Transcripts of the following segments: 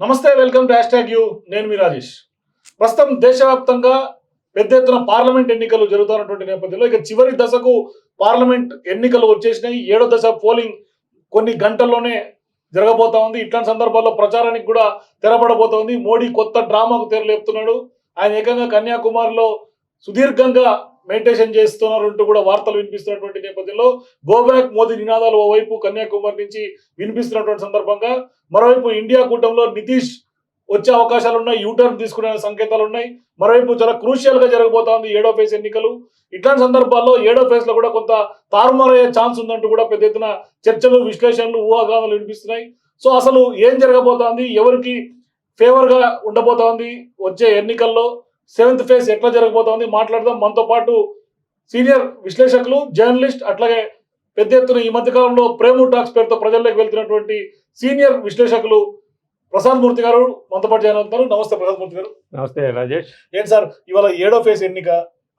నమస్తే welcome to hashtag U. నేను మీ రాజేష్. ప్రస్తుతం దేశవ్యాప్తంగా పెద్ద ఎత్తున పార్లమెంట్ ఎన్నికలు జరుగుతున్నటువంటి నేపథ్యంలో ఇక చివరి దశకు పార్లమెంట్ ఎన్నికలు వచ్చేసినాయి. ఏడో దశ పోలింగ్ కొన్ని గంటల్లోనే జరగబోతా ఉంది. ఇట్లాంటి సందర్భాల్లో ప్రచారానికి కూడా తెరపడబోతోంది మోడీ కొత్త డ్రామాకు తెరలేపుతున్నాడు. ఆయన ఏకంగా కన్యాకుమారిలో సుదీర్ఘంగా మెడిటేషన్ చేస్తున్నారు అంటూ కూడా వార్తలు వినిపిస్తున్నటువంటి నేపథ్యంలో గోబ్యాక్ మోదీ నినాదాలు ఓవైపు కన్యాకుమారి నుంచి వినిపిస్తున్నటువంటి సందర్భంగా మరోవైపు ఇండియా కూటమిలో నితీష్ వచ్చే అవకాశాలు ఉన్నాయి యూటర్న్ తీసుకునే సంకేతాలు ఉన్నాయి. మరోవైపు చాలా క్రూషియల్గా జరగబోతోంది ఏడో ఫేజ్ ఎన్నికలు. ఇట్లాంటి సందర్భాల్లో ఏడో ఫేజ్లో కూడా కొంత తారుమారయ్యే ఛాన్స్ ఉందంటూ కూడా పెద్ద ఎత్తున చర్చలు విశ్లేషణలు ఊహాగానాలు వినిపిస్తున్నాయి. సో అసలు ఏం జరగబోతోంది? ఎవరికి ఫేవర్గా ఉండబోతోంది? వచ్చే ఎన్నికల్లో సెవెంత్ ఫేజ్ ఎట్లా జరగబోతోంది మాట్లాడదాం. మనతో పాటు సీనియర్ విశ్లేషకులు జర్నలిస్ట్ అట్లాగే పెద్ద ఎత్తున ఈ మధ్య కాలంలో ప్రేము టాక్స్ పేరుతో ప్రజల్లోకి వెళ్తున్నటువంటి సీనియర్ విశ్లేషకులు ప్రసాద్ మూర్తి గారు మనతో పాటు జాయిన్ అవుతున్నారు. నమస్తే ప్రసాద్ మూర్తి గారు. నమస్తే రాజేష్. ఏంటి సార్ ఇవాళ ఏడో ఫేజ్ ఎన్నిక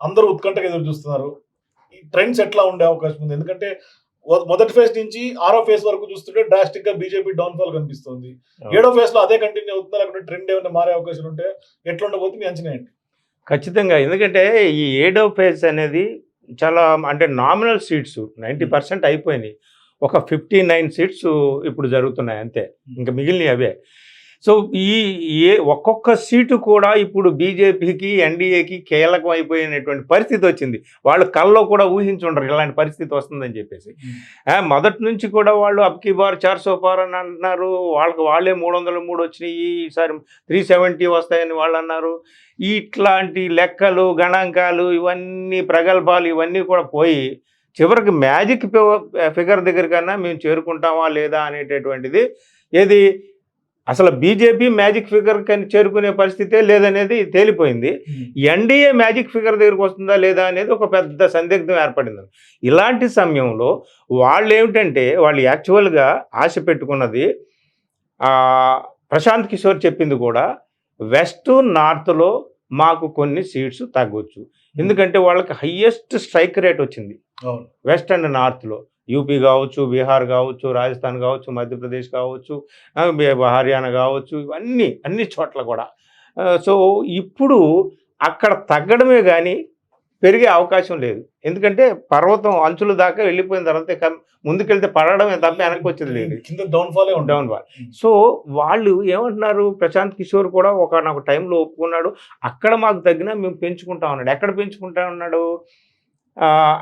అందరూ ఉత్కంఠగా ఎదురు చూస్తున్నారు. ఈ ట్రెండ్స్ ఎట్లా ఉండే అవకాశం ఉంది? ఎందుకంటే మొదటి ఫేజ్ నుంచి ఆరో ఫేజ్ వరకు చూస్తుంటే డ్రాస్టిక్గా బీజేపీ డౌన్ ఫాల్ కనిపిస్తుంది ఏడో ఫేజ్లో అదే కంటిన్యూ అవుతుందా? లేకుంటే ట్రెండ్ ఏమైనా మారే అవకాశాలు ఉంటే ఎట్లా ఉండబోతుంది మీ అంచనా ఏంటి? ఖచ్చితంగా. ఎందుకంటే ఈ ఏడో ఫేజ్ అనేది చాలా అంటే నామినల్ సీట్స్ నైంటీ పర్సెంట్ అయిపోయినాయి. ఒక ఫిఫ్టీ నైన్ సీట్స్ ఇప్పుడు జరుగుతున్నాయి అంతే. ఇంకా మిగిలినవి అవే. సో ఈ ఏ ఒక్కొక్క సీటు కూడా ఇప్పుడు బీజేపీకి ఎన్డీఏకి కీలకం అయిపోయినటువంటి పరిస్థితి వచ్చింది. వాళ్ళు కల్లో కూడా ఊహించుండరు ఇలాంటి పరిస్థితి వస్తుందని చెప్పేసి. మొదటి నుంచి కూడా వాళ్ళు అబ్కి బార్ చార్ సో పార్ అని అంటున్నారు వాళ్ళకి వాళ్ళే మూడు వందల మూడు వచ్చినాయి ఈసారి త్రీ సెవెంటీ వస్తాయని వాళ్ళు అన్నారు. ఇట్లాంటి లెక్కలు గణాంకాలు ఇవన్నీ ప్రగల్భాలు ఇవన్నీ కూడా పోయి చివరికి మ్యాజిక్ ఫిగర్ దగ్గర కన్నా మేము చేరుకుంటామా లేదా అనేటటువంటిది ఏది అసలు బీజేపీ మ్యాజిక్ ఫిగర్ కని చేరుకునే పరిస్థితే లేదనేది తేలిపోయింది. ఎన్డీఏ మ్యాజిక్ ఫిగర్ దగ్గరికి వస్తుందా లేదా అనేది ఒక పెద్ద సందిగ్ధం ఏర్పడింది. ఇలాంటి సమయంలో వాళ్ళు ఏమిటంటే వాళ్ళు యాక్చువల్గా ఆశ పెట్టుకున్నది ప్రశాంత్ కిషోర్ చెప్పింది కూడా వెస్ట్ నార్త్లో మాకు కొన్ని సీట్స్ తగ్గొచ్చు. ఎందుకంటే వాళ్ళకి హయ్యెస్ట్ స్ట్రైక్ రేట్ వచ్చింది. అవును. వెస్ట్ అండ్ నార్త్లో. యూపీ కావచ్చు బీహార్ కావచ్చు రాజస్థాన్ కావచ్చు మధ్యప్రదేశ్ కావచ్చు హర్యానా కావచ్చు ఇవన్నీ అన్ని చోట్ల కూడా. సో ఇప్పుడు అక్కడ తగ్గడమే కానీ పెరిగే అవకాశం లేదు. ఎందుకంటే పర్వతం అంచుల దాకా వెళ్ళిపోయిన తర్వాత ముందుకెళ్తే పడడమే తప్ప వెనక్కి వచ్చేది లేదు. కింద డౌన్ ఫాలే ఉంటుంది. డౌన్ వాల్ సో వాళ్ళు ఏమంటున్నారు? ప్రశాంత్ కిషోర్ కూడా ఒక నాకు టైంలో ఒప్పుకున్నాడు. అక్కడ మాకు తగ్గినా మేము పెంచుకుంటా ఉన్నాడు. ఎక్కడ పెంచుకుంటా ఉన్నాడు?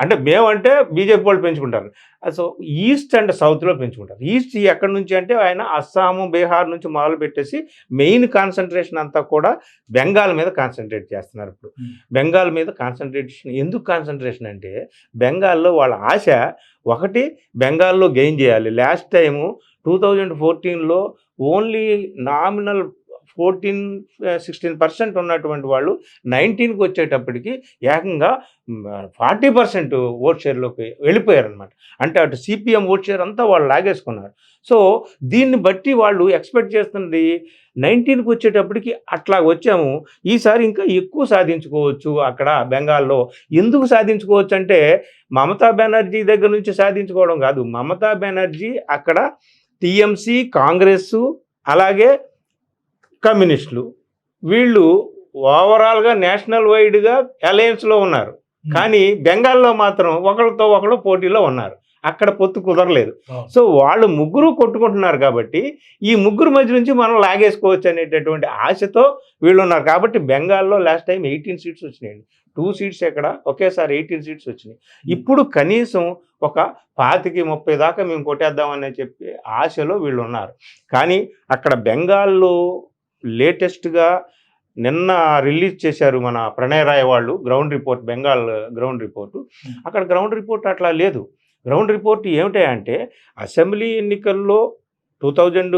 అంటే మేమంటే బీజేపీ వాళ్ళు పెంచుకుంటారు. సో ఈస్ట్ అండ్ సౌత్లో పెంచుకుంటారు. ఈస్ట్ ఎక్కడి నుంచి అంటే ఆయన అస్సాము బీహార్ నుంచి మొదలు పెట్టేసి మెయిన్ కాన్సన్ట్రేషన్ అంతా కూడా బెంగాల్ మీద కాన్సన్ట్రేట్ చేస్తున్నారు ఇప్పుడు. బెంగాల్ మీద కాన్సన్ట్రేషన్ ఎందుకు కాన్సన్ట్రేషన్ అంటే బెంగాల్లో వాళ్ళ ఆశ ఒకటి బెంగాల్లో గెయిన్ చేయాలి. లాస్ట్ టైము టూ థౌజండ్ ఫోర్టీన్లో only nominal fourteen sixteen percent ఉన్నటువంటి వాళ్ళు నైన్టీన్కి వచ్చేటప్పటికి ఏకంగా ఫార్టీ పర్సెంట్ ఓట్ షేర్లోకి వెళ్ళిపోయారనమాట అంటే అటు సిపిఎం ఓట్ షేర్ అంతా వాళ్ళు లాగేసుకున్నారు. సో దీన్ని బట్టి వాళ్ళు ఎక్స్పెక్ట్ చేస్తుంది నైన్టీన్కి వచ్చేటప్పటికి అట్లా వచ్చాము. ఈసారి ఇంకా ఎక్కువ సాధించుకోవచ్చు అక్కడ బెంగాల్లో. ఎందుకు సాధించుకోవచ్చు అంటే మమతా బెనర్జీ దగ్గర నుంచి సాధించుకోవడం కాదు. మమతా బెనర్జీ అక్కడ టీఎంసీ కాంగ్రెస్ అలాగే కమ్యూనిస్టులు. వీళ్ళు ఓవరాల్గా నేషనల్ వైడ్గా అలయన్స్లో ఉన్నారు. కానీ బెంగాల్లో మాత్రం ఒకరితో ఒకరు పోటీలో ఉన్నారు. అక్కడ పొత్తు కుదరలేదు. సో వాళ్ళు ముగ్గురు కొట్టుకుంటున్నారు కాబట్టి ఈ ముగ్గురు మధ్య నుంచి మనం లాగేసుకోవచ్చు అనేటటువంటి ఆశతో వీళ్ళు ఉన్నారు. కాబట్టి బెంగాల్లో లాస్ట్ టైం ఎయిటీన్ సీట్స్ వచ్చినాయండి. టూ సీట్స్ ఎక్కడ? ఒకేసారి ఎయిటీన్ సీట్స్ వచ్చినాయి. ఇప్పుడు కనీసం ఒక పాతికి ముప్పై దాకా మేము కొట్టేద్దామని చెప్పి ఆశలో వీళ్ళు ఉన్నారు. కానీ అక్కడ బెంగాల్లో లేటెస్ట్గా నిన్న రిలీజ్ చేశారు మన ప్రణయ్ రాయ్ వాళ్ళు ground report Bengal ground report. అక్కడ గ్రౌండ్ రిపోర్ట్ అట్లా లేదు. గ్రౌండ్ రిపోర్ట్ ఏమిటాయంటే అసెంబ్లీ ఎన్నికల్లో టూ థౌజండ్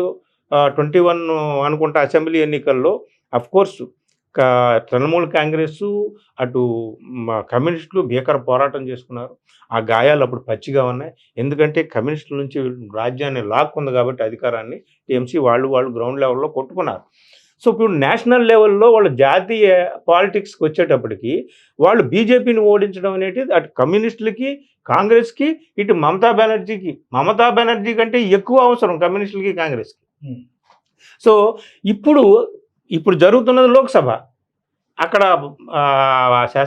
ట్వంటీ వన్ అనుకుంటా అసెంబ్లీ ఎన్నికల్లో అఫ్కోర్స్ తృణమూల్ కాంగ్రెస్ అటు కమ్యూనిస్టులు భీకర పోరాటం చేసుకున్నారు. ఆ గాయాలు అప్పుడు పచ్చిగా ఉన్నాయి. ఎందుకంటే కమ్యూనిస్టుల నుంచి రాజ్యాన్ని లాక్కుంది కాబట్టి అధికారాన్ని టీఎంసీ వాళ్ళు వాళ్ళు గ్రౌండ్ లెవెల్లో కొట్టుకున్నారు. సో ఇప్పుడు నేషనల్ లెవెల్లో వాళ్ళు జాతీయ పాలిటిక్స్కి వచ్చేటప్పటికి వాళ్ళు బీజేపీని ఓడించడం అనేది అటు కమ్యూనిస్టులకి కాంగ్రెస్కి ఇటు మమతా బెనర్జీకి మమతా బెనర్జీ కంటే ఎక్కువ అవసరం కమ్యూనిస్టులకి కాంగ్రెస్కి. సో ఇప్పుడు ఇప్పుడు జరుగుతున్నది లోక్సభ అక్కడ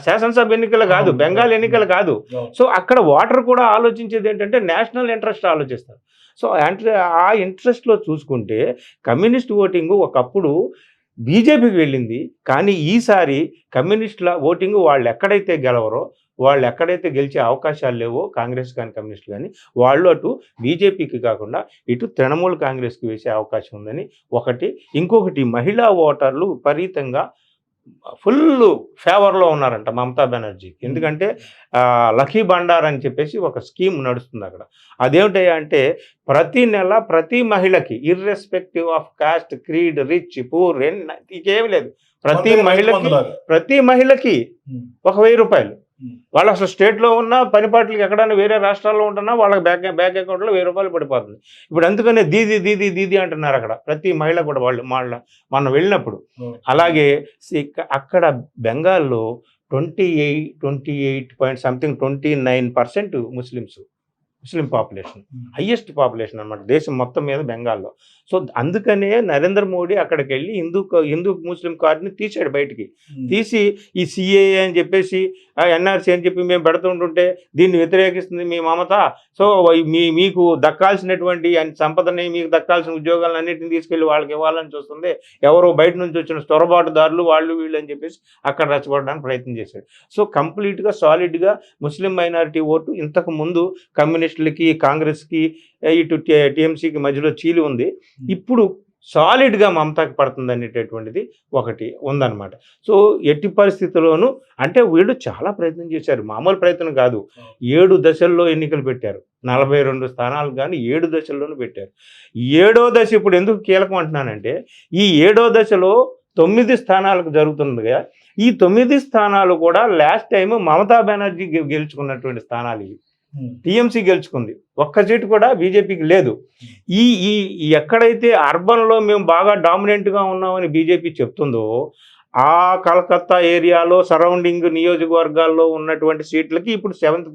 శాసనసభ ఎన్నికలు కాదు. బెంగాల్ ఎన్నికలు కాదు. సో అక్కడ వాటర్ కూడా ఆలోచించేది ఏంటంటే నేషనల్ ఇంట్రెస్ట్ ఆలోచిస్తారు సో అంటే ఆ ఇంట్రెస్ట్లో చూసుకుంటే కమ్యూనిస్ట్ ఓటింగ్ ఒకప్పుడు బీజేపీకి వెళ్ళింది. కానీ ఈసారి కమ్యూనిస్టుల ఓటింగ్ వాళ్ళు ఎక్కడైతే గెలవరో వాళ్ళు ఎక్కడైతే గెలిచే అవకాశాలు లేవో కాంగ్రెస్ కానీ కమ్యూనిస్ట్ కానీ వాళ్ళు అటు బీజేపీకి కాకుండా ఇటు తృణమూల్ కాంగ్రెస్కి వేసే అవకాశం ఉందని ఒకటి. ఇంకొకటి మహిళా ఓటర్లు విపరీతంగా ఫుల్ ఫేవర్లో ఉన్నారంట మమతా బెనర్జీ ఎందుకంటే లక్కీ భండార్ అని చెప్పేసి ఒక స్కీమ్ నడుస్తుంది అక్కడ అదేమిటయ్యా అంటే ప్రతి నెల ప్రతి మహిళకి irrespective of caste creed rich poor ఇంకేమి లేదు ప్రతి మహిళకి. ప్రతి మహిళకి. ఒక వెయ్యి రూపాయలు. వాళ్ళు అసలు స్టేట్లో ఉన్న పనిపాట్లకి ఎక్కడైనా వేరే రాష్ట్రాల్లో ఉంటున్నా వాళ్ళకి బ్యాంక్ బ్యాంక్ అకౌంట్లో వెయ్యి రూపాయలు పడిపోతుంది. ఇప్పుడు అందుకనే దీది దీది దీది అంటున్నారు అక్కడ. ప్రతి మహిళ కూడా వాళ్ళు వాళ్ళ మనం వెళ్ళినప్పుడు. అలాగే అక్కడ బెంగాల్లో twenty eight twenty eight point something twenty nine percent Muslims Muslim population. Highest population అన్నమాట దేశం మొత్తం మీద బెంగాల్లో. సో అందుకనే నరేంద్ర మోడీ అక్కడికి వెళ్ళి హిందూ హిందూ ముస్లిం కార్డుని తీసాడు బయటికి. తీసి ఈ సిఏఏ అని చెప్పేసి ఎన్ఆర్సీ అని చెప్పి మేము పెడుతుంటుంటే దీన్ని వ్యతిరేకిస్తుంది మీ మమత. సో మీ మీకు దక్కాల్సినటువంటి సంపదని మీకు దక్కాల్సిన ఉద్యోగాలను అన్నింటిని తీసుకెళ్ళి వాళ్ళకి ఇవ్వాలని చూస్తుంది. ఎవరో బయట నుంచి వచ్చిన చొరబాటుదారులు వాళ్ళు వీళ్ళు అని చెప్పేసి అక్కడ రెచ్చగొట్టడానికి ప్రయత్నం చేశాడు. సో కంప్లీట్గా సాలిడ్గా ముస్లిం మైనారిటీ ఓటు ఇంతకు ముందు కమ్యూనిస్టులకి కాంగ్రెస్కి ఇటు టీఎంసీకి మధ్యలో చీలి ఉంది. ఇప్పుడు సాలిడ్గా మమతాకి పడుతుంది అనేటటువంటిది ఒకటి ఉందన్నమాట. సో ఎట్టి పరిస్థితుల్లోనూ అంటే వీళ్ళు చాలా ప్రయత్నం చేశారు. మామూలు ప్రయత్నం కాదు. ఏడు దశల్లో ఎన్నికలు పెట్టారు. నలభై రెండు స్థానాలు కానీ ఏడు దశల్లోనూ పెట్టారు. ఏడో దశ ఇప్పుడు ఎందుకు కీలకం అంటున్నానంటే ఈ ఏడో దశలో తొమ్మిది స్థానాలకు జరుగుతుంది కదా. ఈ తొమ్మిది స్థానాలు కూడా లాస్ట్ టైం మమతా బెనర్జీ గెలుచుకున్నటువంటి స్థానాలు ఇవి. టీఎంసీ గెలుచుకుంది. ఒక్క సీటు కూడా బీజేపీకి లేదు. ఈ ఈ ఎక్కడైతే అర్బన్లో మేము బాగా డామినెంట్గా ఉన్నామని బీజేపీ చెప్తుందో ఆ కలకత్తా ఏరియాలో సరౌండింగ్ నియోజకవర్గాల్లో ఉన్నటువంటి సీట్లకి ఇప్పుడు సెవెంత్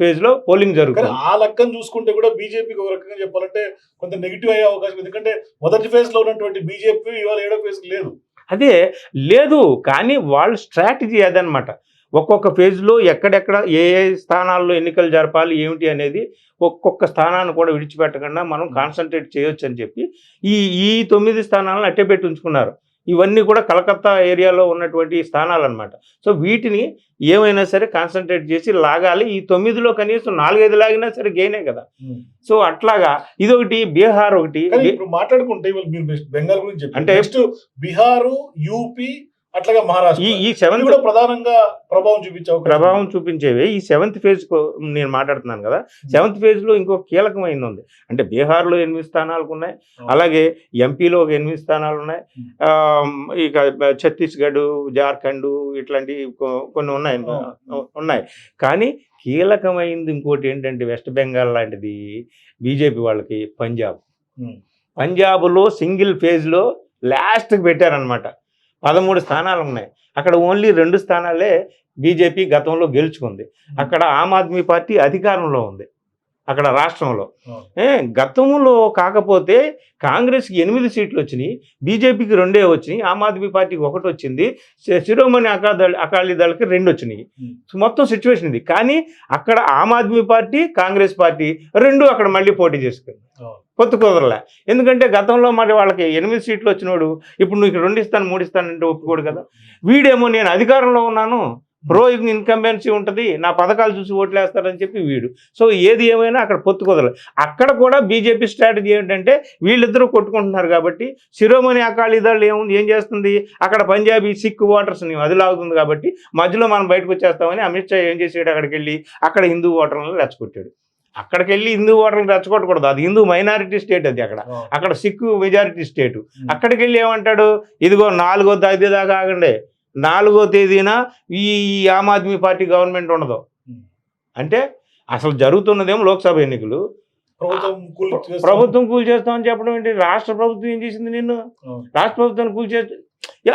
ఫేజ్లో పోలింగ్ కానీ జరుగుతుంది. ఆ లెక్కను చూసుకుంటే కూడా బీజేపీకి ఒక రకంగా చెప్పాలంటే కొంత నెగిటివ్ అయ్యే అవకాశం. ఎందుకంటే మొదటి ఫేజ్లో ఉన్నటువంటి బీజేపీ ఇవాళ ఏడో ఫేజ్ లేదు. అదే లేదు కానీ వాళ్ళ స్ట్రాటజీ అదనమాట ఒక్కొక్క ఫేజ్లో ఎక్కడెక్కడ ఏ ఏ స్థానాల్లో ఎన్నికలు జరపాలి ఏమిటి అనేది ఒక్కొక్క స్థానాన్ని కూడా విడిచిపెట్టకుండా మనం కాన్సన్ట్రేట్ చేయొచ్చు అని చెప్పి ఈ ఈ తొమ్మిది స్థానాలను అట్టే పెట్టి ఉంచుకున్నారు ఇవన్నీ కూడా కలకత్తా ఏరియాలో ఉన్నటువంటి స్థానాలు అనమాట సో వీటిని ఏమైనా సరే కాన్సన్ట్రేట్ చేసి లాగాలి. ఈ తొమ్మిదిలో కనీసం నాలుగైదు లాగినా సరే గెయినే కదా. సో అట్లాగా ఇదొకటి బీహార్ ఒకటి. కానీ ఇప్పుడు మాట్లాడుకుంటే బెంగాల్ గురించి అంటే- బీహారు యూపీ అట్లాగే మహారాష్ట్ర. ఈ సెవెంత్ కూడా ప్రధానంగా ప్రభావం చూపించే ప్రభావం చూపించేవి. ఈ సెవెంత్ ఫేజ్ నేను మాట్లాడుతున్నాను కదా. సెవెంత్ ఫేజ్లో ఇంకో కీలకమైంది ఉంది. అంటే బీహార్లో ఎనిమిది స్థానాలకు ఉన్నాయి. అలాగే ఎంపీలో ఒక ఎనిమిది స్థానాలు ఉన్నాయి. ఆ, ఇక ఛత్తీస్గఢ్ జార్ఖండ్ ఇట్లాంటి కొన్ని ఉన్నాయి. ఉన్నాయి. కానీ కీలకమైంది ఇంకోటి ఏంటంటే వెస్ట్ బెంగాల్ లాంటిది బీజేపీ వాళ్ళకి పంజాబ్. ఉమ్. పంజాబ్లో సింగిల్ ఫేజ్లో లాస్ట్కి పెట్టారనమాట పదమూడు స్థానాలు ఉన్నాయి. అక్కడ ఓన్లీ రెండు స్థానాలే బీజేపీ గతంలో గెలుచుకుంది. అక్కడ ఆమ్ ఆద్మీ పార్టీ అధికారంలో ఉంది. అక్కడ రాష్ట్రంలో. గతంలో కాకపోతే కాంగ్రెస్కి ఎనిమిది సీట్లు వచ్చినాయి బీజేపీకి రెండే వచ్చినాయి ఆమ్ ఆద్మీ పార్టీకి ఒకటి వచ్చింది శిరోమణి అకాదళ అకాళీ దళకి రెండు వచ్చినాయి. మొత్తం సిచ్యువేషన్ ఇది. కానీ అక్కడ ఆమ్ ఆద్మీ పార్టీ కాంగ్రెస్ పార్టీ రెండు అక్కడ మళ్ళీ పోటీ చేసుకుంది. పొత్తు కుదరలే. ఎందుకంటే గతంలో మరి వాళ్ళకి ఎనిమిది సీట్లు వచ్చినోడు ఇప్పుడు నీకు రెండు ఇస్తాను మూడు ఇస్తానంటే ఒప్పుకోడు కదా. వీడేమో నేను అధికారంలో ఉన్నాను ప్రో ఇన్కంబెన్సీ ఉంటుంది నా పథకాలు చూసి ఓట్లు వేస్తారని చెప్పి వీడు. సో ఏది ఏమైనా అక్కడ పొత్తు కుదరలేదు అక్కడ కూడా బీజేపీ స్ట్రాటజీ ఏంటంటే వీళ్ళిద్దరూ కొట్టుకుంటున్నారు కాబట్టి శిరోమణి అకాళీ దళ్ ఏముంది ఏం చేస్తుంది? అక్కడ పంజాబీ సిక్ ఓటర్స్ని వదిలాగుతుంది కాబట్టి మధ్యలో మనం బయటకు వచ్చేస్తామని అమిత్ షా ఏం చేసాడు? అక్కడికి వెళ్ళి అక్కడ హిందూ ఓటర్లను రెచ్చగొట్టాడు. అక్కడికి వెళ్ళి హిందూ ఓటర్లను రెచ్చగొట్టకూడదు. అది హిందూ మైనారిటీ స్టేట్ అది అక్కడ. అక్కడ సిక్కు మెజారిటీ స్టేటు. అక్కడికి వెళ్ళి ఏమంటాడు? ఇదిగో నాలుగో తేదీ దాకా ఆగండి. నాలుగో తేదీన ఈ ఆమ్ ఆద్మీ పార్టీ గవర్నమెంట్ ఉండదు. అంటే అసలు జరుగుతున్నదేమో లోక్సభ ఎన్నికలు ప్రభుత్వం కూల్ చేస్తాం. చేస్తామని చెప్పడం ఏంటి రాష్ట్ర ప్రభుత్వం ఏం చేసింది నిన్ను. రాష్ట్ర ప్రభుత్వాన్ని కూల్ చే యా,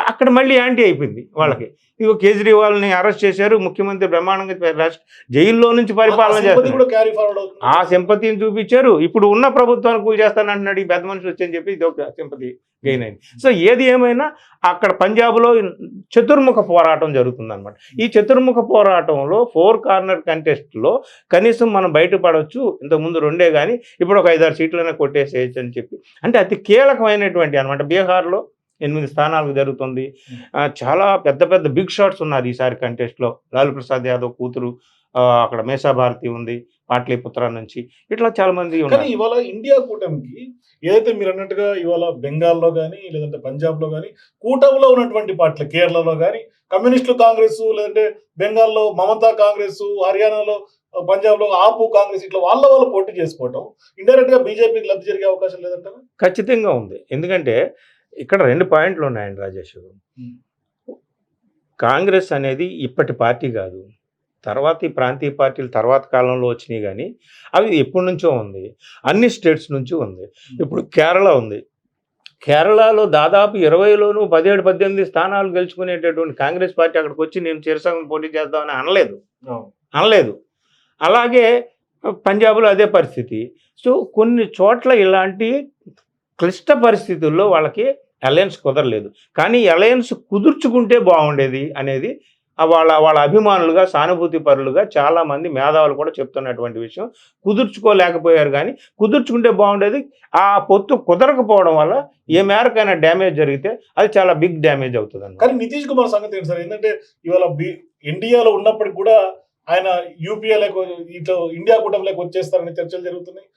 అక్కడ మళ్ళీ యాంటీ అయిపోయింది వాళ్ళకి. ఇగో కేజ్రీవాల్ని అరెస్ట్ చేశారు ముఖ్యమంత్రి బ్రహ్మాండంగా జైల్లో నుంచి పరిపాలన చేస్తారు. ఆ సింపతిని చూపించారు. ఇప్పుడు ఉన్న ప్రభుత్వాన్ని కూల్ చేస్తానంటున్నాడు ఈ పెద్ద మనిషి వచ్చని చెప్పి ఇది ఒక సింపతి గెయిన్ అయింది. సో ఏది ఏమైనా అక్కడ పంజాబ్లో చతుర్ముఖ పోరాటం జరుగుతుంది అనమాట ఈ చతుర్ముఖ పోరాటంలో ఫోర్ కార్నర్ కంటెస్ట్లో కనీసం మనం బయటపడవచ్చు ఇంతకుముందు రెండే కానీ ఇప్పుడు ఒక ఐదారు సీట్లనే కొట్టేసేయచ్చు అని చెప్పి. అంటే అతి కీలకమైనటువంటి అనమాట బీహార్లో ఎనిమిది స్థానాలకు జరుగుతుంది. చాలా పెద్ద పెద్ద బిగ్ షాట్స్ ఉన్నారు ఈసారి కంటెస్ట్లో లాలూ ప్రసాద్ యాదవ్ కూతురు అక్కడ మేషా భారతి ఉంది పాట్లీపుత్ర నుంచి. ఇట్లా చాలా మంది కానీ ఉన్నారు. ఇవాళ ఇండియా కూటమికి ఏదైతే మీరు అన్నట్టుగా ఇవాళ బెంగాల్లో కానీ లేదంటే పంజాబ్లో కానీ కూటమిలో ఉన్నటువంటి పార్టీలు కేరళలో కానీ కమ్యూనిస్టులు కాంగ్రెస్ లేదంటే బెంగాల్లో మమతా కాంగ్రెస్ హర్యానాలో పంజాబ్లో ఆపు కాంగ్రెస్ ఇట్లా వాళ్ళ వాళ్ళు పోటీ చేసుకోవటం ఇండైరెక్ట్గా బీజేపీకి లబ్ధి జరిగే అవకాశం లేదంటారా ఖచ్చితంగా ఉంది. ఎందుకంటే ఇక్కడ రెండు పాయింట్లు ఉన్నాయండి రాజేష్ Hmm. కాంగ్రెస్ అనేది ఇప్పటి పార్టీ కాదు. తర్వాత ఈ ప్రాంతీయ పార్టీలు తర్వాత కాలంలో వచ్చినాయి కానీ అవి ఎప్పటి నుంచో ఉంది. అన్ని స్టేట్స్ నుంచి ఉంది. ఇప్పుడు కేరళ ఉంది. కేరళలో దాదాపు ఇరవైలోనూ పదిహేడు పద్దెనిమిది స్థానాలు గెలుచుకునేటటువంటి కాంగ్రెస్ పార్టీ అక్కడికి వచ్చి నేను చిరసంగం పోటీ చేద్దామని అనలేదు. అనలేదు. అలాగే పంజాబ్లో అదే పరిస్థితి. సో కొన్ని చోట్ల ఇలాంటి క్లిష్ట పరిస్థితుల్లో వాళ్ళకి అలయన్స్ కుదరలేదు. కానీ అలయన్స్ కుదుర్చుకుంటే బాగుండేది అనేది వాళ్ళ వాళ్ళ అభిమానులుగా సానుభూతి పరులుగా చాలా మంది మేధావులు కూడా చెప్తున్నటువంటి విషయం. కుదుర్చుకోలేకపోయారు కానీ కుదుర్చుకుంటే బాగుండేది. ఆ పొత్తు కుదరకపోవడం వల్ల ఏ మేరకైనా డ్యామేజ్ జరిగితే అది చాలా బిగ్ డ్యామేజ్ అవుతుంది కానీ నితీష్ కుమార్ సంగతి ఏంటి సార్? ఏంటంటే ఇవాళ ఇండియాలో ఉన్నప్పటికి కూడా ఆయన యూపీఏ లేక ఇట్లా ఇండియా కూటమిలోకి వచ్చేస్తారని చర్చలు జరుగుతున్నాయి.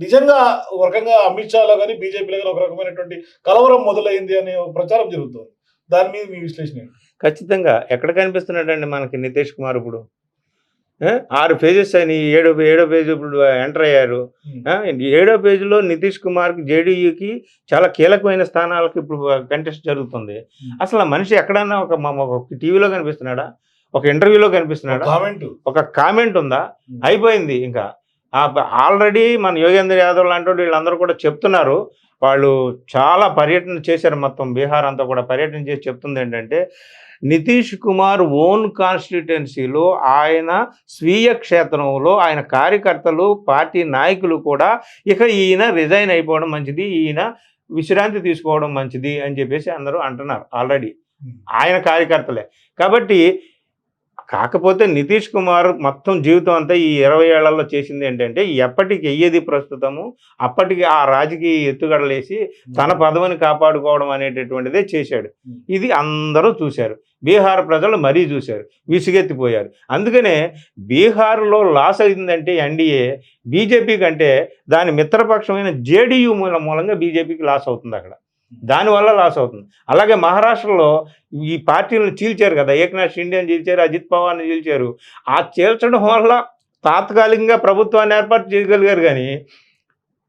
నిజంగా ఒక రకంగా అమిత్ షాలో కానీ బీజేపీలో కానీ ఒక రకమైనటువంటి కలవరం మొదలైంది అనే ఒక ప్రచారం జరుగుతుంది. దాని మీద మీ విశ్లేషణ? ఖచ్చితంగా. ఎక్కడ కనిపిస్తున్నాడండి మనకి నితీష్ కుమార్ ఇప్పుడు? ఆరు పేజెస్ అని ఏడో ఏడో పేజీ ఇప్పుడు ఎంటర్ అయ్యారు. ఏడో పేజీలో నితీష్ కుమార్కి జేడీయూకి చాలా కీలకమైన స్థానాలకు ఇప్పుడు కంటెస్ట్ జరుగుతుంది. అసలు మనిషి ఎక్కడన్నా ఒక మ- ఒక టీవీలో కనిపిస్తున్నాడా? ఒక ఇంటర్వ్యూలో కనిపిస్తున్నాడా? కామెంట్. ఒక కామెంట్ ఉందా? అయిపోయింది ఇంకా. ఆల్రెడీ మన యోగేంద్ర యాదవ్ లాంటి వాళ్ళు వీళ్ళందరూ కూడా చెప్తున్నారు. వాళ్ళు చాలా పర్యటన చేశారు మొత్తం బీహార్ అంతా కూడా. పర్యటన చేసి చెప్తుంది ఏంటంటే నితీష్ కుమార్ ఓన్ కాన్స్టిట్యుయెన్సీలో ఆయన స్వీయ క్షేత్రంలో ఆయన కార్యకర్తలు పార్టీ నాయకులు కూడా ఇక ఈయన రిజైన్ అయిపోవడం మంచిది ఈయన విశ్రాంతి తీసుకోవడం మంచిది అని చెప్పేసి అందరూ అంటున్నారు ఆల్రెడీ. ఆయన కార్యకర్తలే. కాబట్టి కాకపోతే నితీష్ కుమార్ మొత్తం జీవితం అంతా ఈ ఇరవై ఏళ్ళలో చేసింది ఏంటంటే ఎప్పటికి అయ్యేది ప్రస్తుతము అప్పటికి ఆ రాజకీయ ఎత్తుగడలేసి తన పదవిని కాపాడుకోవడం అనేటటువంటిదే చేశాడు. ఇది అందరూ చూశారు. బీహార్ ప్రజలు మరీ చూశారు. విసుగెత్తిపోయారు. అందుకనే బీహార్లో లాస్ అయిందంటే ఎన్డీఏ బీజేపీ కంటే దాని మిత్రపక్షమైన జేడీయూ మూల మూలంగా బీజేపీకి లాస్ అవుతుంది అక్కడ. దానివల్ల లాస్ అవుతుంది. అలాగే మహారాష్ట్రలో ఈ పార్టీలను చీల్చారు కదా ఏకనాథ్ షిండేని చీల్చారు అజిత్ పవార్ని చీల్చారు. ఆ చీల్చడం వల్ల తాత్కాలికంగా ప్రభుత్వాన్ని ఏర్పాటు చేయగలిగారు కానీ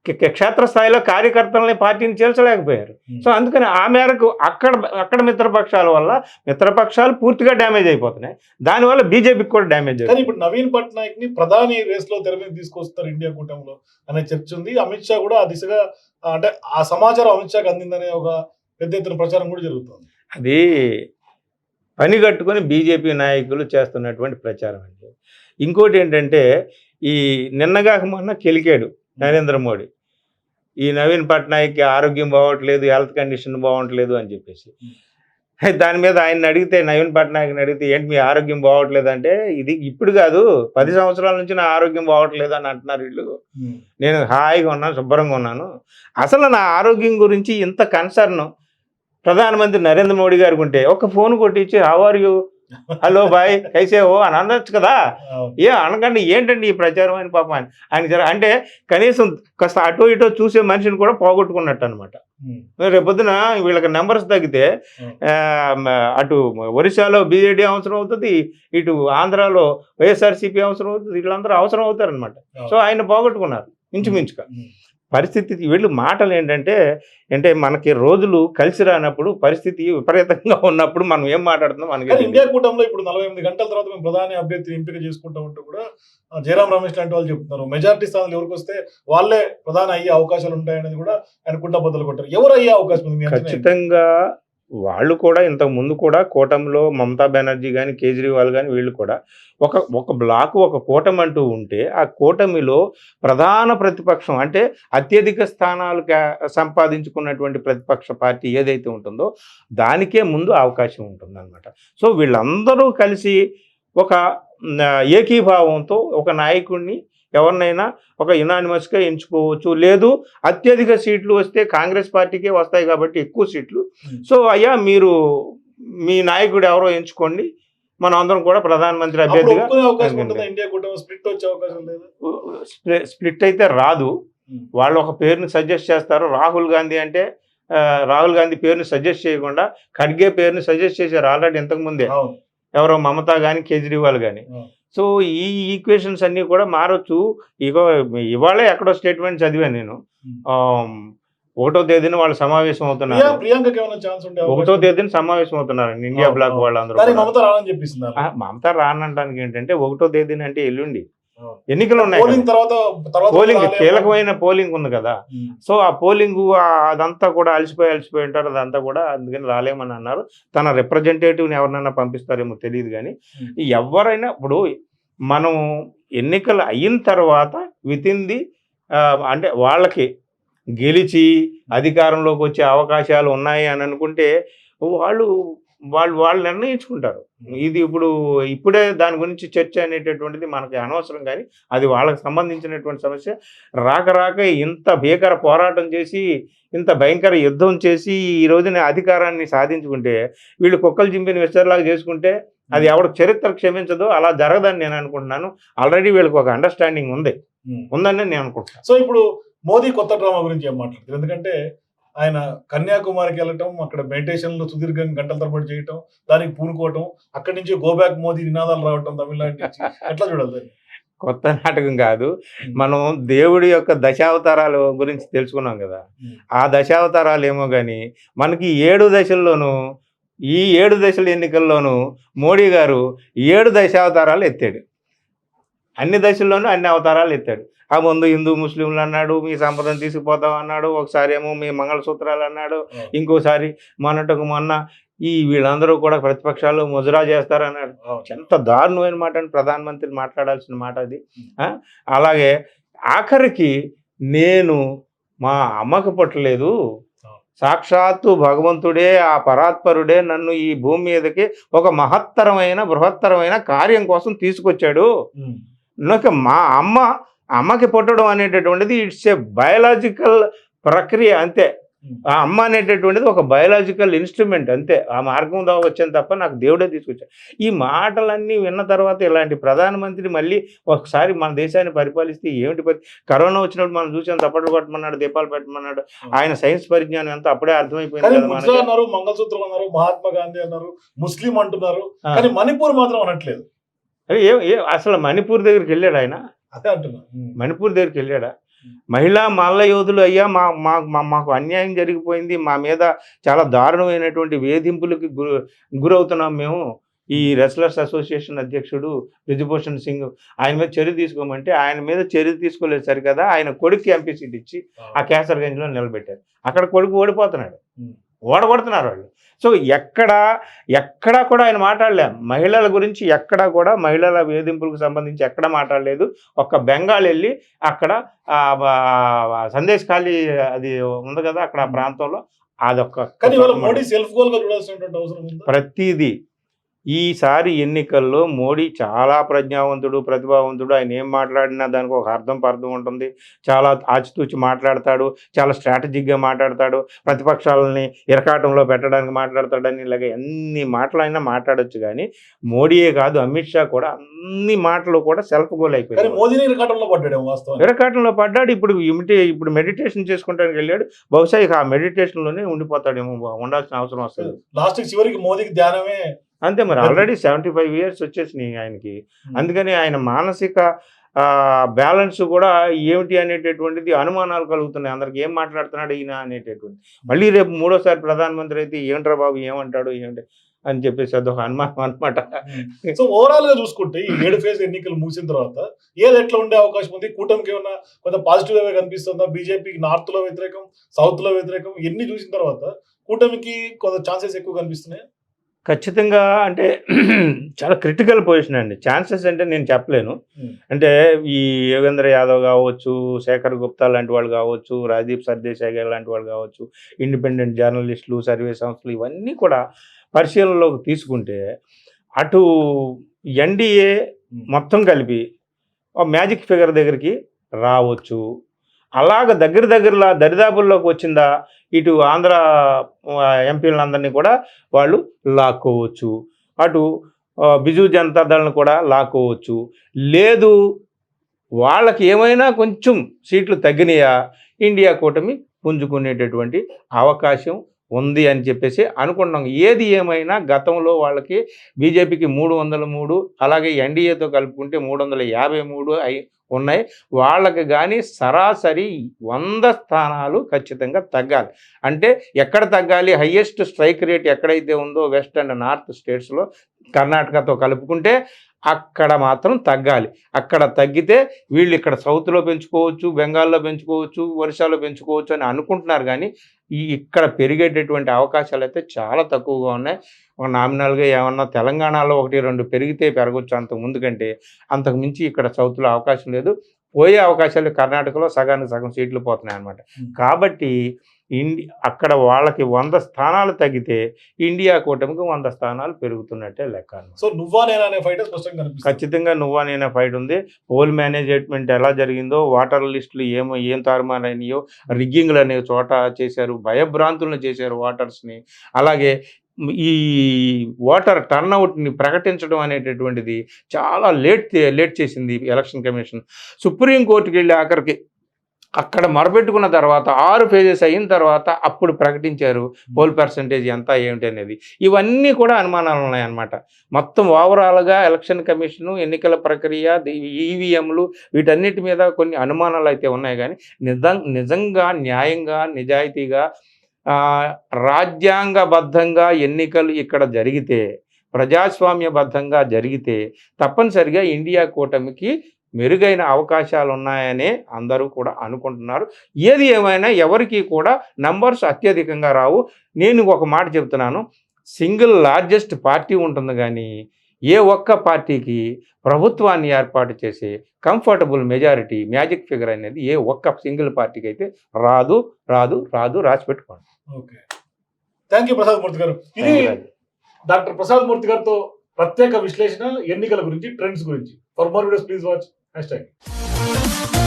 క్ష- క్ష- క్షేత్రస్థాయిలో కార్యకర్తలని పార్టీని చీల్చలేకపోయారు. సో అందుకని ఆ మేరకు అక్కడ అక్కడ మిత్రపక్షాల వల్ల మిత్రపక్షాలు పూర్తిగా డ్యామేజ్ అయిపోతున్నాయి. దానివల్ల బీజేపీకి కూడా డ్యామేజ్ కానీ ఇప్పుడు నవీన్ పట్నాయక్ని ప్రధాని రేస్లో తెర మీద తీసుకొస్తారు ఇండియా కూటమిలో అనే చర్చ ఉంది. అమిత్ షా కూడా ఆ దిశగా అంటే ఆ సమాచారం అమిత్ షాకి అందిందనే ఒక పెద్ద ఎత్తున ప్రచారం కూడా జరుగుతుంది. అది పని కట్టుకొని బీజేపీ నాయకులు చేస్తున్నటువంటి ప్రచారం అండి. ఇంకోటి ఏంటంటే ఈ నిన్నగాక మొన్న కెలికాడు నరేంద్ర మోడీ. ఈ నవీన్ పట్నాయక్కి ఆరోగ్యం బాగోట్లేదు హెల్త్ కండిషన్ బాగోట్లేదు అని చెప్పేసి. దాని మీద ఆయన అడిగితే నవీన్ పట్నాయక్ని అడిగితే ఏంటి మీ ఆరోగ్యం బాగోట్లేదు అంటే ఇది ఇప్పుడు కాదు పది సంవత్సరాల నుంచి నా ఆరోగ్యం బాగోట్లేదు అని అంటున్నారు వీళ్ళు. నేను హాయిగా ఉన్నాను శుభ్రంగా ఉన్నాను. అసలు నా ఆరోగ్యం గురించి ఇంత కన్సర్న్ ప్రధానమంత్రి నరేంద్ర మోడీ గారికి ఉంటే ఒక ఫోన్ కొట్టించి హౌ ఆర్ యూ హలో బాయ్ కైసే ఓ అని అనొచ్చు కదా. ఏ అనకండి ఏంటండి ఈ ప్రచారం అని పాపం ఆయన? ఆయన జర అంటే కనీసం కాస్త అటో ఇటో చూసే మనిషిని కూడా పోగొట్టుకున్నట్టు అనమాట. రేపొద్దున వీళ్ళకి నెంబర్స్ తగ్గితే అటు ఒరిస్సాలో బీజేడీ అవసరం అవుతుంది ఇటు ఆంధ్రాలో వైఎస్ఆర్సీపీ అవసరం అవుతుంది వీళ్ళందరూ అవసరం అవుతారనమాట సో ఆయన పోగొట్టుకున్నారు ఇంచుమించుగా. పరిస్థితి వీళ్ళు మాటలు ఏంటంటే అంటే మనకి రోజులు కలిసి రానప్పుడు పరిస్థితి విపరీతంగా ఉన్నప్పుడు మనం ఏం మాట్లాడుతున్నాం మనకి. ఇండియా కూటమిలో ఇప్పుడు నలభై ఎనిమిది గంటల తర్వాత మేము ప్రధాని అభ్యర్థిని ఎంపిక చేసుకుంటా ఉంటూ కూడా జయరాం రమేష్ లాంటి వాళ్ళు చెప్తున్నారు మెజారిటీ స్థానాలు ఎవరికి వస్తే వాళ్ళే ప్రధాని అయ్యే అవకాశాలు ఉంటాయనేది కూడా ఆయన కుంట బద్దలు కొట్టారు ఎవరు అయ్యే అవకాశం ఉంది? ఖచ్చితంగా వాళ్ళు కూడా ఇంతకు ముందు కూడా కూటమిలో మమతా బెనర్జీ కానీ కేజ్రీవాల్ కానీ వీళ్ళు కూడా ఒక ఒక బ్లాక్ ఒక కూటమి అంటూ ఉంటే ఆ కూటమిలో ప్రధాన ప్రతిపక్షం అంటే అత్యధిక స్థానాలు సంపాదించుకున్నటువంటి ప్రతిపక్ష పార్టీ ఏదైతే ఉంటుందో దానికే ముందు అవకాశం ఉంటుందన్నమాట. సో వీళ్ళందరూ కలిసి ఒక ఏకీభావంతో ఒక నాయకుడిని ఎవరినైనా ఒక యునానిమస్గా ఎంచుకోవచ్చు. లేదు అత్యధిక సీట్లు వస్తే కాంగ్రెస్ పార్టీకే వస్తాయి కాబట్టి ఎక్కువ సీట్లు. సో అయ్యా మీరు మీ నాయకుడు ఎవరో ఎంచుకోండి. మనం అందరం కూడా ప్రధానమంత్రి అభ్యర్థిగా స్ప్లిట్ అయితే రాదు. వాళ్ళు ఒక పేరుని సజెస్ట్ చేస్తారు. రాహుల్ గాంధీ అంటే రాహుల్ గాంధీ పేరుని సజెస్ట్ చేయకుండా ఖడ్గే పేరుని సజెస్ట్ చేశారు ఆల్రెడీ ఇంతకు ముందే. అవును. ఎవరో మమతా కానీ కేజ్రీవాల్ కానీ అవును. సో ఈ ఈక్వేషన్స్ అన్నీ కూడా మారొచ్చు. ఇగో ఇవాళే ఎక్కడో స్టేట్మెంట్ చదివాను నేను. ఆ, ఒకటో తేదీన వాళ్ళు సమావేశం అవుతున్నారు. ఒకటో తేదీన సమావేశం అవుతున్నారు. India bloc. వాళ్ళందరూ. మమత రానని చెప్పిస్తున్నారు ఆ, మమతా రానంటానికి ఏంటంటే ఒకటో తేదీన అంటే ఎల్లుండి. ఎన్నికలు ఉన్నాయి పోలింగ్ తర్వాత. కీలకమైన పోలింగ్ ఉంది కదా. సో ఆ పోలింగ్ అదంతా కూడా అలసిపోయి అలసిపోయి ఉంటారు అదంతా కూడా అందుకని రాలేమని అన్నారు తన రిప్రజెంటేటివ్ని ఎవరినైనా పంపిస్తారేమో తెలియదు కానీ. ఎవరైనా ఇప్పుడు మనం ఎన్నికలు అయిన తర్వాత విత్ ఇన్ ది అంటే వాళ్ళకి గెలిచి అధికారంలోకి వచ్చే అవకాశాలు ఉన్నాయి అని అనుకుంటే వాళ్ళు వాళ్ళు వాళ్ళు నిర్ణయించుకుంటారు. ఇది ఇప్పుడు ఇప్పుడే దాని గురించి చర్చ అనేటటువంటిది మనకి అనవసరం కానీ అది వాళ్ళకి సంబంధించినటువంటి సమస్య. రాక రాక ఇంత భీకర పోరాటం చేసి ఇంత భయంకర యుద్ధం చేసి ఈ రోజున అధికారాన్ని సాధించుకుంటే వీళ్ళు కుక్కలు చింపిన విస్తరలాగా చేసుకుంటే అది ఎవడు చరిత్ర క్షమించదో అలా జరగదని నేను అనుకుంటున్నాను. ఆల్రెడీ వీళ్ళకి ఒక అండర్స్టాండింగ్ ఉంది. ఉందని నేను అనుకుంటున్నాను. సో ఇప్పుడు మోదీ కొత్త డ్రామా గురించి ఏం మాట్లాడుతారు ఎందుకంటే ఆయన కన్యాకుమారికి వెళ్ళటం అక్కడ మెడిటేషన్లు సుదీర్ఘంగా గంటల తరబడి చేయటం దానికి పూనుకోవటం అక్కడి నుంచి గోబ్యాక్ మోదీ నినాదాలు రావటం తమిళనాడు నుంచి. ఎట్లా చూడాలి? కొత్త నాటకం కాదు. మనం దేవుడి యొక్క దశావతారాల గురించి తెలుసుకున్నాం కదా. ఆ దశావతారాలు ఏమో కానీ మనకి ఏడు దశల్లోనూ ఈ ఏడు దశల ఎన్నికల్లోనూ మోడీ గారు ఏడు దశావతారాలు ఎత్తాడు. అన్ని దశల్లోనూ అన్ని అవతారాలు ఎత్తాడు ఆ ముందు హిందూ ముస్లింలు అన్నాడు మీ సంపదను తీసుకుపోతాం అన్నాడు ఒకసారి ఏమో మీ మంగళసూత్రాలు అన్నాడు. ఇంకోసారి మొన్నటకు మొన్న ఈ వీళ్ళందరూ కూడా ప్రతిపక్షాలు ముజరా చేస్తారన్నాడు. ఎంత దారుణమైన మాట అని ప్రధానమంత్రి మాట్లాడాల్సిన మాట అది ఆ? అలాగే ఆఖరికి నేను మా అమ్మకు పుట్టలేదు సాక్షాత్తు భగవంతుడే ఆ పరాత్పరుడే నన్ను ఈ భూమి మీదకి ఒక మహత్తరమైన బృహత్తరమైన కార్యం కోసం తీసుకొచ్చాడు. నాకు మా అమ్మ అమ్మకి పుట్టడం అనేటటువంటిది ఇట్స్ ఏ బయలాజికల్ ప్రక్రియ అంతే. ఆ అమ్మ అనేటటువంటిది ఒక బయలాజికల్ ఇన్స్ట్రుమెంట్ అంతే. ఆ మార్గం ద్వారా వచ్చాను తప్ప నాకు దేవుడే తీసుకొచ్చాడు. ఈ మాటలన్నీ విన్న తర్వాత ఇలాంటి ప్రధానమంత్రి మళ్ళీ ఒకసారి మన దేశాన్ని పరిపాలిస్తే ఏమిటి పరి? కరోనా వచ్చినప్పుడు మనం చూసాం చప్పట్లు కొట్టమన్నాడు దీపాలు పెట్టమన్నాడు. ఆయన సైన్స్ పరిజ్ఞానం ఎంత అప్పుడే అర్థమైపోయింది. అన్నారు మంగళసూత్రం అన్నారు మహాత్మా గాంధీ అన్నారు ముస్లిం అంటున్నారు. కానీ మణిపూర్ మాత్రం అనట్లేదు. అరే ఏ ఏ అసలు మణిపూర్ దగ్గరికి వెళ్ళాడు ఆయన? అదే అంటున్నా. మణిపూర్ దగ్గరికి వెళ్ళాడా? మహిళా మల్ల యోధులు అయ్యా మా మా మా- మాకు అన్యాయం జరిగిపోయింది. మా మీద చాలా దారుణమైనటువంటి వేధింపులకి గురి గురవుతున్నాం మేము. ఈ రెస్లర్స్ అసోసియేషన్ అధ్యక్షుడు బ్రిజభూషణ్ సింగ్ ఆయన మీద చర్య తీసుకోమంటే ఆయన మీద చర్య తీసుకోలేదు సరికదా. ఆయన కొడుకు ఎంపీ సీట్ ఇచ్చి ఆ కేసర్గంజ్లో నిలబెట్టారు. అక్కడ కొడుకు ఓడిపోతున్నాడు. ఓడగొడుతున్నారు వాళ్ళు. సో ఎక్కడ ఎక్కడా కూడా ఆయన మాట్లాడలే. మహిళల గురించి ఎక్కడా కూడా మహిళల వేధింపులకు సంబంధించి ఎక్కడ మాట్లాడలేదు. ఒక్క బెంగాల్ వెళ్ళి అక్కడ సందేశ్ ఖాళీ అది ఉంది కదా అక్కడ ప్రాంతంలో అదొక కానీ ఇవాళ మోడీ సెల్ఫ్ గోల్గా చూడాల్సినటువంటి అవసరం ఉందా? ప్రతిదీ ఈసారి ఎన్నికల్లో మోడీ చాలా ప్రజ్ఞావంతుడు ప్రతిభావంతుడు. ఆయన ఏం మాట్లాడినా దానికి ఒక అర్థం పర్థం ఉంటుంది. చాలా ఆచితూచి మాట్లాడతాడు. చాలా స్ట్రాటజిక్గా మాట్లాడతాడు. ప్రతిపక్షాలని ఇరకాటంలో పెట్టడానికి మాట్లాడతాడని ఇలాగ ఎన్ని మాటలు అయినా మాట్లాడొచ్చు కానీ మోడీయే కాదు అమిత్ షా కూడా అన్ని మాటలు కూడా సెల్ఫ్ గోల్ అయిపోయాయి ఇరకాటంలో పడ్డాడు. ఇప్పుడు ఇప్పుడు మెడిటేషన్ చేసుకోవడానికి వెళ్ళాడు. బహుశా ఇక ఆ మెడిటేషన్లోనే ఉండిపోతాడేమో ఉండాల్సిన అవసరం వస్తుంది లాస్ట్ చివరికి మోదీకి ధ్యానమే అంతే మరి. ఆల్రెడీ సెవెంటీ ఫైవ్ ఇయర్స్ వచ్చేసినాయి ఆయనకి. అందుకని ఆయన మానసిక బ్యాలెన్స్ కూడా ఏమిటి అనేటటువంటిది అనుమానాలు కలుగుతున్నాయి. అందరికి ఏం మాట్లాడుతున్నాడు ఈయన అనేటటువంటి. మళ్ళీ రేపు మూడోసారి ప్రధానమంత్రి అయితే ఏంట్రా బాబు ఏమంటాడు ఏంటి అని చెప్పేసి అదొక అనుమానం అనమాట సో ఓవరాల్గా చూసుకుంటే ఈ ఏడు ఫేజ్ ఎన్నికలు ముగిసిన తర్వాత ఏది ఎట్లా ఉండే అవకాశం ఉంది? కూటమికి ఏమన్నా కొంత పాజిటివ్గా కనిపిస్తుందా? బీజేపీకి నార్త్లో వ్యతిరేకం సౌత్లో వ్యతిరేకం ఎన్ని చూసిన తర్వాత కూటమికి కొంత ఛాన్సెస్ ఎక్కువ కనిపిస్తున్నాయి? ఖచ్చితంగా అంటే చాలా క్రిటికల్ పొజిషన్ అండి. ఛాన్సెస్ అంటే నేను చెప్పలేను. అంటే ఈ యోగేంద్ర యాదవ్ కావచ్చు శేఖర్ గుప్తా లాంటి వాళ్ళు కావచ్చు రాజదీప్ సర్దేశాయ్ గారు లాంటి వాళ్ళు కావచ్చు ఇండిపెండెంట్ జర్నలిస్టులు సర్వే సంస్థలు ఇవన్నీ కూడా పరిశీలనలోకి తీసుకుంటే అటు ఎన్డీఏ మొత్తం కలిపి ఒక మ్యాజిక్ ఫిగర్ దగ్గరికి రావచ్చు. అలాగ దగ్గర దగ్గరలా దరిదాపుల్లోకి వచ్చిందా ఇటు ఆంధ్ర ఎంపీలందరినీ కూడా వాళ్ళు లాక్కోవచ్చు. అటు బిజు జనతా దళను కూడా లాక్కోవచ్చు. లేదు వాళ్ళకి ఏమైనా కొంచెం సీట్లు తగ్గినాయా? ఇండియా కూటమి పుంజుకునేటటువంటి అవకాశం ఉంది అని చెప్పేసి అనుకున్నాం ఏది ఏమైనా గతంలో వాళ్ళకి బీజేపీకి మూడు వందల మూడు అలాగే ఎన్డీఏతో కలుపుకుంటే మూడు వందల యాభై మూడు అయి ఉన్నాయి. వాళ్ళకి కానీ సరాసరి వంద స్థానాలు ఖచ్చితంగా తగ్గాలి. అంటే ఎక్కడ తగ్గాలి? హయ్యెస్ట్ స్ట్రైక్ రేట్ ఎక్కడైతే ఉందో వెస్ట్ అండ్ నార్త్ స్టేట్స్లో కర్ణాటకతో కలుపుకుంటే అక్కడ మాత్రం తగ్గాలి. అక్కడ తగ్గితే వీళ్ళు ఇక్కడ సౌత్లో పెంచుకోవచ్చు బెంగాల్లో పెంచుకోవచ్చు ఒరిస్సాలో పెంచుకోవచ్చు అని అనుకుంటున్నారు కానీ ఈ ఇక్కడ పెరిగేటటువంటి అవకాశాలు అయితే చాలా తక్కువగా ఉన్నాయి. ఒక నామినల్గా ఏమన్నా తెలంగాణలో ఒకటి రెండు పెరిగితే పెరగచ్చు అంతకు ముందు కంటే అంతకు మించి ఇక్కడ సౌత్లో అవకాశం లేదు. పోయే అవకాశాలు కర్ణాటకలో సగానికి సగం సీట్లు పోతున్నాయి అన్నమాట Hmm. కాబట్టి ఇండి అక్కడ వాళ్ళకి వంద స్థానాలు తగ్గితే ఇండియా కూటమికి వంద స్థానాలు పెరుగుతున్నట్టే లెక్క. సో నువ్వా నేనా అనే ఫైట్ స్పష్టంగా ఖచ్చితంగా నువ్వా నేనే ఫైట్ ఉంది. పోల్ మేనేజ్మెంట్ ఎలా జరిగిందో వాటర్ లిస్టులు ఏమో ఏం తారుమారైనాయో రిగ్గింగ్లు అనే చోట చేశారు భయభ్రాంతులను చేశారు వాటర్స్ని. అలాగే ఈ ఓటర్ టర్న్అవుట్ని ప్రకటించడం అనేటటువంటిది చాలా లేట్ లేట్ చేసింది ఎలక్షన్ కమిషన్. సుప్రీంకోర్టుకి వెళ్ళి ఆఖరికి అక్కడ మొరపెట్టుకున్న తర్వాత ఆరు పేజెస్ అయిన తర్వాత అప్పుడు ప్రకటించారు పోల్ పర్సంటేజ్ ఎంత ఏమిటి అనేది. ఇవన్నీ కూడా అనుమానాలు ఉన్నాయన్నమాట. మొత్తం ఓవరాల్గా ఎలక్షన్ కమిషను ఎన్నికల ప్రక్రియ ఈవీఎంలు వీటన్నిటి మీద కొన్ని అనుమానాలు అయితే ఉన్నాయి. కానీ నిజం నిజంగా న్యాయంగా నిజాయితీగా రాజ్యాంగబద్ధంగా ఎన్నికలు ఇక్కడ జరిగితే ప్రజాస్వామ్యబద్ధంగా జరిగితే తప్పనిసరిగా ఇండియా కూటమికి మెరుగైన అవకాశాలు ఉన్నాయని అందరూ కూడా అనుకుంటున్నారు. ఏది ఏమైనా ఎవరికి కూడా నంబర్స్ అత్యధికంగా రావు. నేను ఒక మాట చెప్తున్నాను సింగిల్ లార్జెస్ట్ పార్టీ ఉంటుంది కానీ ఏ ఒక్క పార్టీకి ప్రభుత్వాన్ని ఏర్పాటు చేసే కంఫర్టబుల్ మెజారిటీ మ్యాజిక్ ఫిగర్ అనేది ఏ ఒక్క సింగిల్ పార్టీకి అయితే రాదు రాదు రాదు రాసి పెట్టుకోండి okay. Thank you Prasad Murthy garu. ఇది. డాక్టర్ ప్రసాద్ మూర్తి గారితో ప్రత్యేక విశ్లేషణ ఎన్నికల గురించి ట్రెండ్స్ గురించి. For more videos please watch. Hashtag